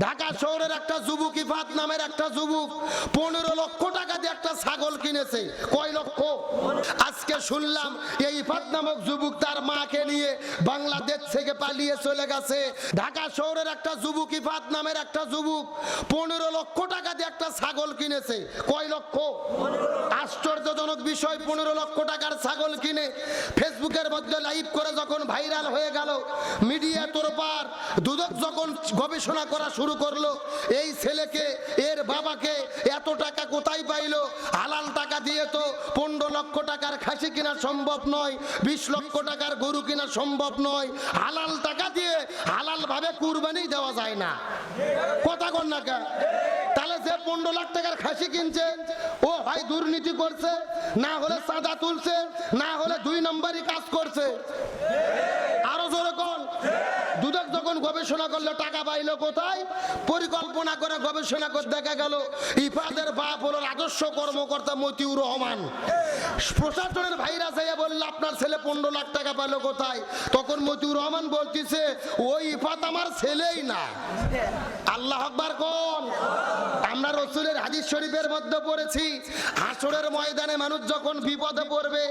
ঢাকা শহরের একটা যুবক, ইফাত নামের একটা যুবক, পনেরো লক্ষ টাকা দিয়ে একটা ছাগল কিনেছে। কয় লক্ষ? আজকে শুনলাম এই ইফাত নামক যুবক তার মাকে নিয়ে বাংলাদেশ থেকে পালিয়ে চলে গেছে। ঢাকা শহরের একটা যুবক, ইফাত নামের একটা যুবক, পনেরো লক্ষ টাকা দিয়ে একটা ছাগল কিনেছে। কয় লক্ষ? আশ্চর্যজনক বিষয়, পনেরো লক্ষ টাকার ছাগল কিনে ফেসবুকের মধ্যে লাইভ করে যখন ভাইরাল হয়ে গেল, মিডিয়া তোরপার দুদক যখন গবেষণা করা শুরু করল, এই ছেলেকে, এর বাবাকে এত টাকা কোথায় পাইলো হালাল টাকা দিয়ে তো পনেরো লক্ষ টাকার খাসি কেনা সম্ভব নয়, বিশ লক্ষ টাকার গরু কেনা সম্ভব নয়, হালাল টাকা দিয়ে হালাল ভাবে কুরবানি দেওয়া যায় না কথা কন? তাহলে যে পনেরো লাখ টাকার খাসি কিনছে। ও ভাই দুর্নীতি করছে, না হলে সাদা তুলছে, না হলে দুই নম্বরই কাজ করছে আরও জোরে কোন দুদক যখন গবেষণা করল, টাকা পাইলো কোথায়? পরিকল্পনা করে গবেষণা করে দেখা গেল, ইফাদের বাপ হলো আদর্শ কর্মকর্তা মতিউর রহমান। প্রশাসনের ভাইরা যাইয়া বলল, আপনার ছেলে পনেরো লাখ টাকা পাইলো কোথায়? তখন মতিউর রহমান বলতিছে, ওই ইফাত আমার ছেলেই না। আল্লাহ আকবার কোন? আমরা রসুলের হাদিস শরীফের মধ্যে পড়েছি, হাসরের ময়দানে মানুষ যখন বিপদে পড়বে,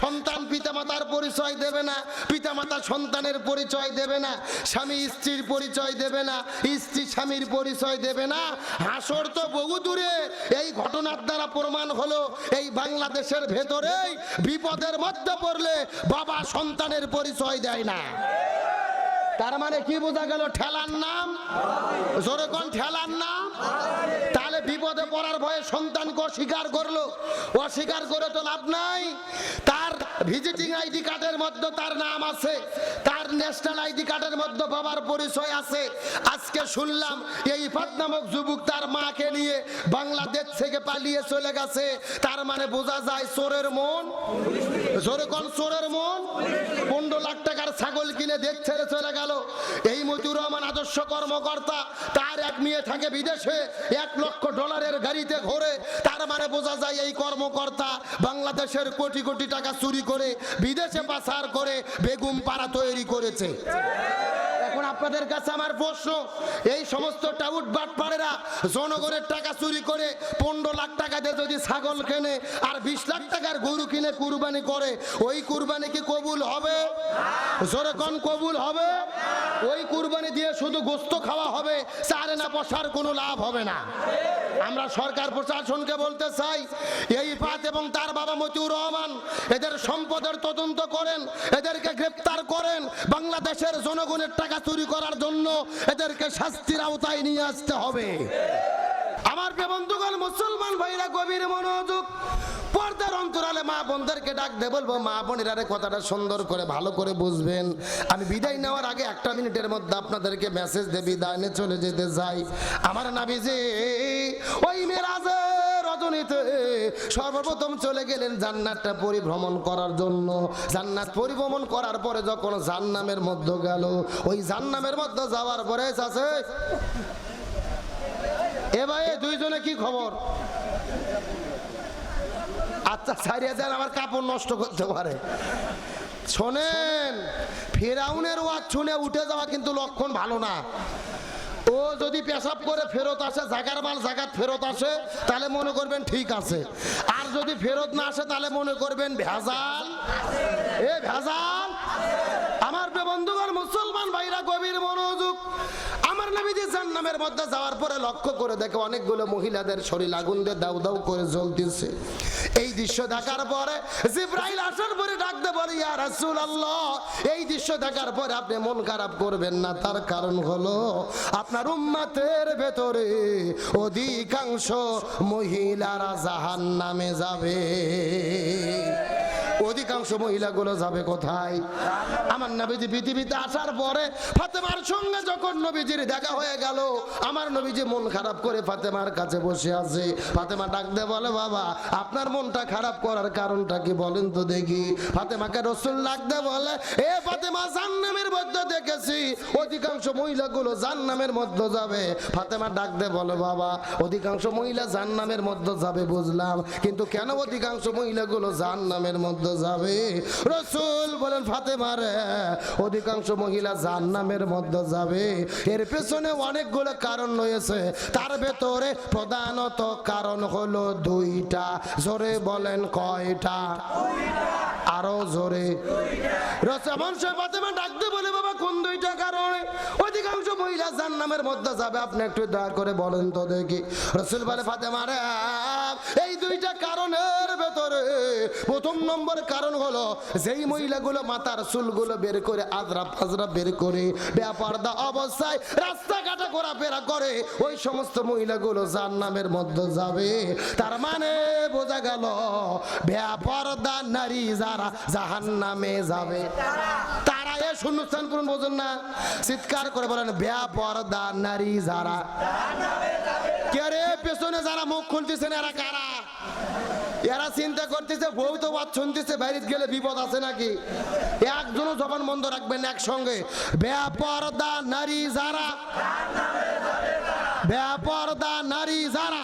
সন্তান পিতামাতার পরিচয় দেবে না পিতামাতা সন্তানের পরিচয় দেবে না, স্বামী স্ত্রীর পরিচয় দেবে না, স্ত্রী স্বামীর পরিচয় দেবে না। হাসর তো বহু দূরে। এই ঘটনার দ্বারা প্রমাণ হলো, এই বাংলাদেশের ভেতরেই বিপদের মধ্যে পড়লে বাবা সন্তানের পরিচয় দেয় না। তার মানে কি বোঝা গেল, ঠেলার নাম? জোরে কোন ঠেলার নাম? তাহলে বিপদে পড়ার ভয়ে সন্তানকে অস্বীকার করল। অস্বীকার করে তো লাভ নাই। তার ভিজিটিং আইডি কার্ডের মধ্যে তার নাম আছে, তার ন্যাশনাল আইডি কার্ডের মধ্যে বাবার পরিচয় আছে। আজকে শুনলাম এই ইফাত নামক যুবক তার মাকে নিয়ে বাংলাদেশ থেকে পালিয়ে চলে গেছে। তার মানে বোঝা যায় চোরের মন। জোরে কোন, চোরের মন। পনেরো লাখ টাকার ছাগল কিনে দেখ ছেড়ে চলে গেল। এই মতিউর রহমান আদর্শ কর্মকর্তা, তার এক মেয়ে থাকে বিদেশে, এক লক্ষ ডলারের গাড়িতে ঘোরে। তার মানে বোঝা যায় এই কর্মকর্তা বাংলাদেশের কোটি কোটি টাকা চুরি করে বিদেশে পাচার করে বেগুম পাড়া তৈরি করেছে। এখন আপনাদের কাছে আমার প্রশ্ন, এই সমস্ত টাউট বাটপাড়েরা জনগণের টাকা চুরি করে পনেরো লাখ টাকা দিয়ে যদি ছাগল কেনে আর বিশ লাখ টাকার গরু কিনে কুরবানি করে, ওই কুরবানি কি কবুল হবে? জোরে কোন, কবুল হবে? ওই কুরবানি দিয়ে শুধু গোস্ত খাওয়া হবে, চারে না বসার কোনো লাভ হবে না। আমরা সরকার প্রশাসনকে বলতে চাই, এই পাত এবং তার বাবা মতিউর রহমান এদের সম্পদের তদন্ত করেন, এদেরকে গ্রেপ্তার করেন, বাংলাদেশের জনগণের টাকা চুরি করার জন্য এদেরকে শাস্তির আওতায় নিয়ে আসতে হবে। আমার বন্ধুগণ, মুসলমান ভাইরা, গভীর মনোযোগ, পর্দার অন্তরালে মা বোনদেরকে ডাক দে বলব, মা বোনেরা কথাটা সুন্দর করে, ভালো করে বুঝবেন। আমি বিদায় নেওয়ার আগে একটা মিনিটের মধ্যে আপনাদেরকে মেসেজ দিয়ে বিদায় নিয়ে চলে যেতে চাই। আমার নাবিজি, ওই মেরাজে রজনীতে সর্বপ্রথম চলে গেলেন জান্নাতটা পরিভ্রমণ করার জন্য। জান্নাত পরিভ্রমণ করার পরে যখন জান্নামের মধ্যে গেল, ওই জান্নামের মধ্যে যাওয়ার পরে আছে এ ভাই দুইজনে কি খবর? আচ্ছা ছাড়িয়ে দেন, আমার কাপড় নষ্ট করতে পারে। শোনেন, ফেরাউনের ওয়াজ শুনে উঠে যাওয়া কিন্তু লক্ষণ ভালো না। ও যদি পেশাব করে ফেরত আসে, জাগার মাল জাগাত ফেরত আসে, তাহলে মনে করবেন ঠিক আছে। আর যদি ফেরত না আসে, তাহলে মনে করবেন ভেজাল। এ ভেজাল। আমার বন্ধুগণ, মুসলমান ভাইরা গভীর নবীজি জান্নামের মধ্যে যাওয়ার পরে লক্ষ্য করে দেখে অনেকগুলো মহিলাদের শরীর আগুন দিয়ে দাউ দাউ করে জ্বলতেছে। এই দৃশ্য দেখার পরে জিব্রাইল আসার পরে ডাকতে বলে, ইয়া রাসূলুল্লাহ, এই দৃশ্য দেখার পরে আপনি মন খারাপ করবেন না। তার কারণ হলো আপনার উম্মাতের ভেতরে অধিকাংশ মহিলারা জাহান্নামে যাবে। অধিকাংশ মহিলাগুলো যাবে কোথায়? আমার নবীজি পৃথিবীতে আসার পরে ফাতেমার সঙ্গে যখন নবীজির দেখা হয়ে গেল, আমার নবীজি মন খারাপ করে ফাতেমার কাছে বসে আছে। ফাতেমা ডাকতে বলে, বাবা, আপনার মনটা খারাপ করার কারণটা কি বলেন তো দেখি। ফাতেমাকে রসুল লাগতে বলে, এ ফাতেমা জান্নামের মধ্যে দেখেছি, অধিকাংশ মহিলাগুলো জান্নামের মধ্যে যাবে। ফাতেমা ডাকতে বলে, বাবা, অধিকাংশ মহিলা জান্নামের মধ্যে যাবে, বুঝলাম। কিন্তু কেন অধিকাংশ মহিলাগুলো জান্নামের মধ্যে মধ্যে যাবে। রসুল বলেন ফাতেমার অধিকাংশ মহিলা জাহান্নামের মধ্যে যাবে। এর পেছনে অনেকগুলো কারণ রয়েছে। তার ভেতরে প্রধানত কারণ হলো দুইটা। জোরে বলেন, কয়টা? আরও জোরে। রসমান সে ফাতেমা ডাকতে বলে, বাবা কোন দুইটা কারণে। অধিকাংশ মহিলা জাহান্নামের মধ্যে যাবে। আপনি একটু দয়া করে বলেন তো দেখি। রসুল বলে, ফাতেমা রে, এই দুইটা কারণের ভেতরে প্রথম নম্বর কারণ হলো, যেই মহিলাগুলো মাথার চুলগুলো বের করে আজরা ফাজরা বের করে বেপর্দা অবস্থায় রাস্তাঘাটে ঘোরাফেরা করে, ওই সমস্ত মহিলাগুলো জাহান্নামের মধ্যে যাবে। তার মানে বোঝা গেল, বেপর্দা নারী যারা জাহান্নামে যাবে। শূন্যস্থান বোঝেন না, চিৎকার করে বলেন নারী যারা। পেছনে যারা মুখ খুলতেছেন, এরা কারা? এরা চিন্তা করতেছে, বউ তো বাদ শুনতেছে বাইরে গেলে বিপদ আছে নাকি? একজনও জবান বন্ধ রাখবেন একসঙ্গে। বেপরদা নারী যারা। বেপরদা নারী যারা।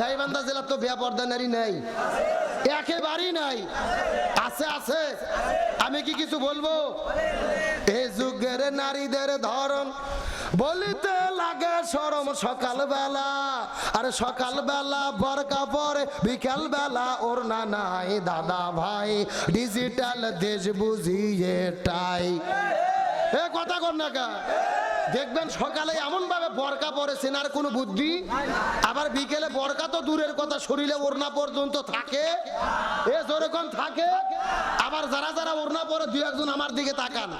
গাইবান্ধা জেলার তো বেপরদা নারী নাই। একেবারেই নাই। আছে আছে। আমি কি কিছু বলব? এই যুগের নারীদের ধরন বলিতে লাগে সরম সকালবেলা। আরে সকালবেলা বরকা পরে বিকাল বেলা ওর না নাই দাদা ভাই। ডিজিটাল দেশ বুঝিয়ে টাই এ কথা কর না কা। দেখবেন সকালে এমন ভাবে বরকা পরেছেন আর কোনো বুদ্ধি? আবার বিকেলে বরকা তো দূরের কথা, শরীরে ওড়না পর্যন্ত থাকে। এ যেরকম থাকে, আবার যারা যারা ওড়না পরে দু একজন আমার দিকে তাকান।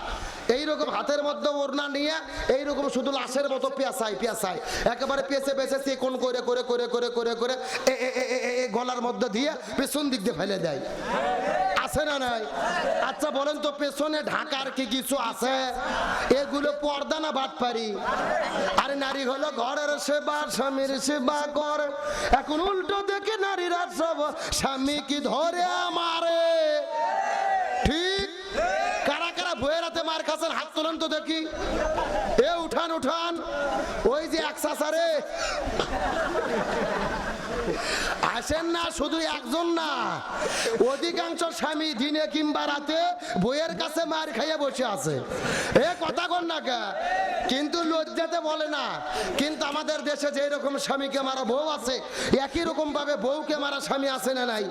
এইরকম হাতের মধ্যে ওড়না নিয়ে, এইরকম শুধু লাশের মতো পেঁচাই পেঁচাই একেবারে পেঁচে পেঁচে চিকন করে করে করে করে করে করে গলার মধ্যে দিয়ে পেছন দিক দিয়ে ফেলে দেয়। আছে না নাই? আচ্ছা বলেন তো পেছনে ঢাকার কি কিছু আছে? এগুলো পর্দা না বাদ পারি আরে নারী হলো ঘরের সেবা, স্বামীর সেবা কর। এখন উল্টো দেখে নারীরা সব, স্বামী কি ধরে আমারে? ঠিক? কারা কারা বইয়ের হাতে মার খাচ্ছেন? হাত তোলেন তো দেখি। এ, উঠান উঠান। ওই যে এক সাসারে আসেন না, শুধু একজন না। অধিকাংশ স্বামী দিনে কিংবা রাতে বইয়ের কাছে মার খাইয়ে বসে আছে। এ কথা কর না কে? কিন্তু লজ্জাতে বলে না। কিন্তু আমাদের দেশে যে রকম স্বামীকে মারা বউ আছে, একই রকম ভাবে বউকে মারা স্বামী আছে না নাই?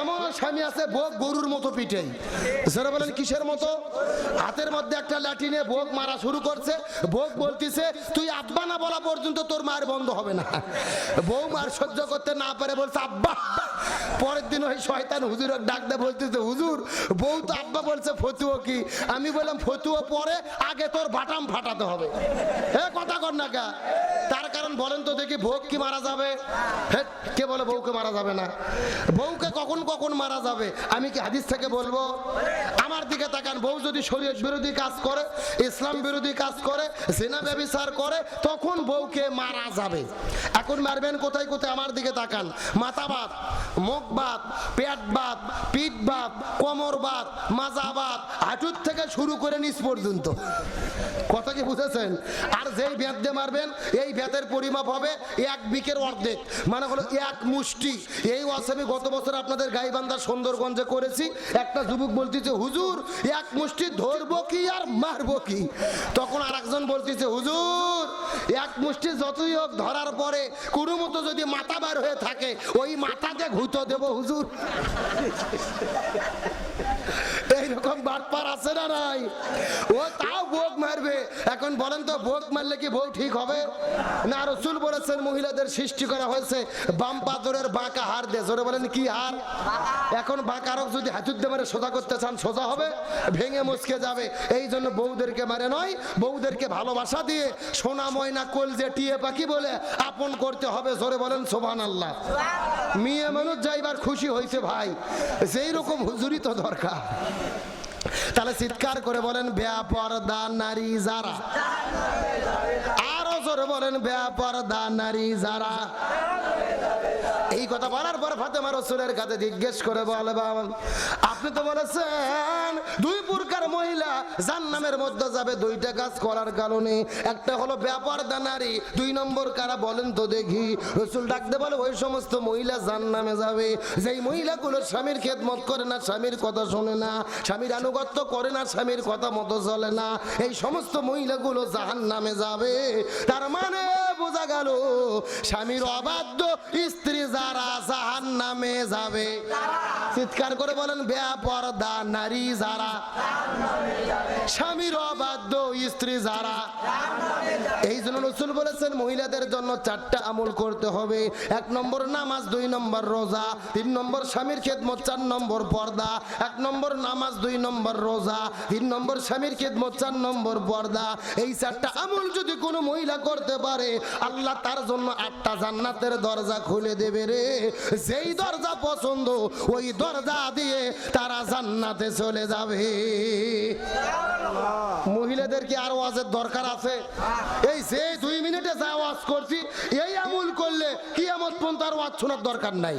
এমন স্বামী আছে, বউ গরুর মতো পিঠে। সেটা বলেন, কিসের মতো? হাতের মধ্যে একটা লাঠিনে বোক মারা শুরু করছে। বোক বলতিছে, তুই আব্বা না বলা পর্যন্ত তোর মার বন্ধ হবে না। বউ মার সহ্য করতে না পারে, বলছে, আব্বা, পরের দিন ওই শয়তান হুজুর ডাক দে বলতেছে, হুজুর, বউ তো আব্বা বলছে ফতুও কি? আমি বললাম ফতুও পরে, আগে তোর বাটাম ফাটাতে হবে। এ, কথা কর না কা। তার কারণ বলেন তো দেখি ভোগ কি মারা যাবে? কে বলে বউকে মারা যাবে না? বউকে কখন কখন মারা যাবে? আমি কি হাদিস থেকে বলব? আমার দিকে তাকান, বউ যদি শরীয়ত বিরোধী কাজ করে, ইসলাম বিরোধী কাজ করে, জেনা ব্যবচার করে, তখন বউকে মারা যাবে। এখন মারবেন কোথায় কোথায়? আমার দিকে তাকান। মাথা বাত মুখ বাত পেট বাত পিঠ বাত কোমর বাত মাজা বাত হাঁটুর থেকে শুরু করে নিচ পর্যন্ত। কথা কি বুঝেছেন? আর যেই ব্যাত দিয়ে মারবেন, এই ব্যাতের পরিমাপ হবে এক বিকের অর্ধেক। মানে হলো এক মুষ্টি। এই আমি গত বছর আপনাদের গাইবান্ধা সুন্দরগঞ্জে করেছি। একটা যুবক বলতেছে, হুজুর, এক মুষ্টি ধরবো কি আর মারবো কি? তখন আর একজন বলতেছে, হুজুর এক মুষ্টি যতই হোক ধরার পরে কোনো মতো যদি মাথা বার হয়ে থাকে, ওই মাথাকে ঘুতো দেব, হুজুর। এইরকম বাটপার আছে না নাই? ও তাও বোক মারবে। এখন বলেন তো বোক মারলে কি বউ ঠিক হবে? না, রসুল বলেছেন, মহিলাদের সৃষ্টি করা হয়েছে। বাম পাথরের বাঁকা হার দিয়ে। জোরে বলেন, কি হার এখন বাঁকারক যদি হাতুর দিয়ে মারে, সোজা করতে চান, সোজা হবে, ভেঙে মুচকে যাবে। এই জন্য বউদেরকে মারে নয়, বউদেরকে ভালোবাসা দিয়ে সোনা ময়না কোল যে টিয়ে পাখি বলে আপন করতে হবে। জোরে বলেন সোভান আল্লাহ মেয়ে মানুষ যাইবার খুশি হয়েছে ভাই। সেই রকম হুজুরি তো দরকার। তাহলে চিৎকার করে বলেন, বেপরদা নারী যারা। আরও জোরে বলেন, বেপরদা নারী যারা। এই কথা বলার পর ফাতেমা রসুলের কাছে জিজ্ঞেস করে বলে আপনি তো বলেছেন দুই প্রকার মহিলা জান্নামের মধ্যে যাবে দুইটা কাজ করার কারণে। একটা হলো ব্যাপার দানারি দুই নম্বর কারা বলেন তো দেখি। রসুল ডাকতে বলে, ওই সমস্ত মহিলা জান্নামে যাবে। যেই মহিলাগুলো স্বামীর খেদমত করে না, স্বামীর কথা শোনে না, স্বামীর আনুগত্য করে না, স্বামীর কথা মতো চলে না, এই সমস্ত মহিলাগুলো জাহান নামে যাবে। তার মানে বোঝা গেল স্বামীর অবাধ্য স্ত্রী যারা জাহান নামে যাবে চিৎকার করে বলেন বেপরদা নারী যারা। স্বামীর অবাধ্য স্ত্রী যারা। এই জন্য রসুল বলেছেন মহিলাদের জন্য চারটা আমল করতে হবে। এক নম্বর নামাজ দুই নম্বর রোজা। তিন নম্বর স্বামীর খেদমত চার নম্বর পর্দা। এক নম্বর নামাজ দুই নম্বর রোজা। তিন নম্বর স্বামীর খেদমত চার নম্বর পর্দা। এই চারটা আমল যদি কোনো মহিলা করতে পারে আল্লাহ তার জন্য আটটা জান্নাতের দরজা খুলে দেবে রে। যেই দরজা পছন্দ, ওই দরজা দিয়ে তারা জান্নাতে চলে যাবে। মহিলাদের কি আর ওয়াজের দরকার আছে? এই যে দুই মিনিটে যা ওয়াজ করছি, এই আমুল করলে কি আমার পর্যন্ত আর ওয়াজ শোনার দরকার নাই।